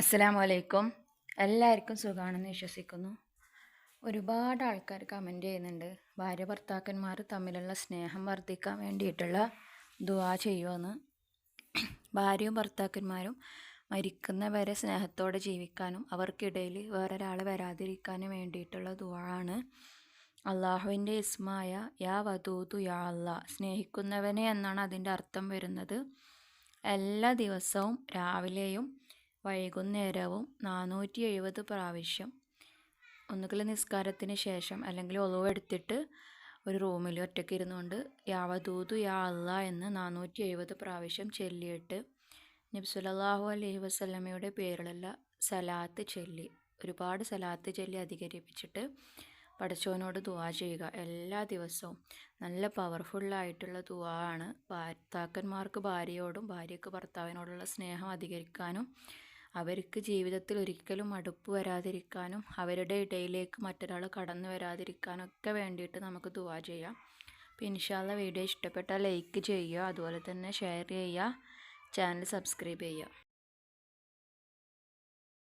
അസ്സലാമു അലൈക്കും എല്ലാവർക്കും സുഖമാണെന്ന് വിശ്വസിക്കുന്നു. ഒരുപാട് ആൾക്കാർ കമന്റ് ചെയ്യുന്നുണ്ട്. ഭാര്യ ഭർത്താക്കന്മാർ തമ്മിലുള്ള സ്നേഹം വർദ്ധിക്കാൻ വേണ്ടിയിട്ടുള്ള ദുവാ ചെയ്യുമെന്ന് ഭാര്യയും ഭർത്താക്കന്മാരും മരിക്കുന്നവരെ സ്നേഹത്തോടെ ജീവിക്കാനും അവർക്കിടയിൽ വേറൊരാൾ വരാതിരിക്കാനും വേണ്ടിയിട്ടുള്ള ദുവാണ് അള്ളാഹുവിന്റെ ഇസ്മായ യാ വധൂതു യാ അല്ലാ സ്നേഹിക്കുന്നവനെ എന്നാണ് അതിന്റെ അർത്ഥം വരുന്നത്. എല്ലാ ദിവസവും രാവിലെയും വൈകുന്നേരവും നാനൂറ്റി എഴുപത് പ്രാവശ്യം ഒന്നുകിൽ നിസ്കാരത്തിന് ശേഷം അല്ലെങ്കിൽ ഒളിവെടുത്തിട്ട് ഒരു റൂമിൽ ഒറ്റയ്ക്ക് ഇരുന്നുകൊണ്ട് യാവദൂതു യാ അല്ല എന്ന് നാനൂറ്റി എഴുപത് പ്രാവശ്യം ചൊല്ലിയിട്ട് നബ്സുലല്ലാഹു അലൈഹി വസ്ലമയുടെ പേരിലുള്ള സലാത്ത് ചൊല്ലി ഒരുപാട് സലാത്ത് ചൊല്ലി അധികരിപ്പിച്ചിട്ട് പടച്ചോനോട് ദുവാ ചെയ്യുക. എല്ലാ ദിവസവും നല്ല പവർഫുള്ളായിട്ടുള്ള ദുവാ ആണ്. ഭർത്താക്കന്മാർക്ക് ഭാര്യയോടും ഭാര്യയ്ക്ക് ഭർത്താവിനോടുള്ള സ്നേഹം അധികരിക്കാനും അവർക്ക് ജീവിതത്തിൽ ഒരിക്കലും അടുപ്പ് വരാതിരിക്കാനും അവരുടെ ഇടയിലേക്ക് മറ്റൊരാൾ കടന്നു വരാതിരിക്കാനൊക്കെ വേണ്ടിയിട്ട് നമുക്ക് ദുവാ ചെയ്യാം. അപ്പോൾ ഇൻഷാല്ല വീഡിയോ ഇഷ്ടപ്പെട്ടാൽ ലൈക്ക് ചെയ്യുക അതുപോലെ തന്നെ ഷെയർ ചെയ്യുക ചാനൽ സബ്സ്ക്രൈബ് ചെയ്യുക.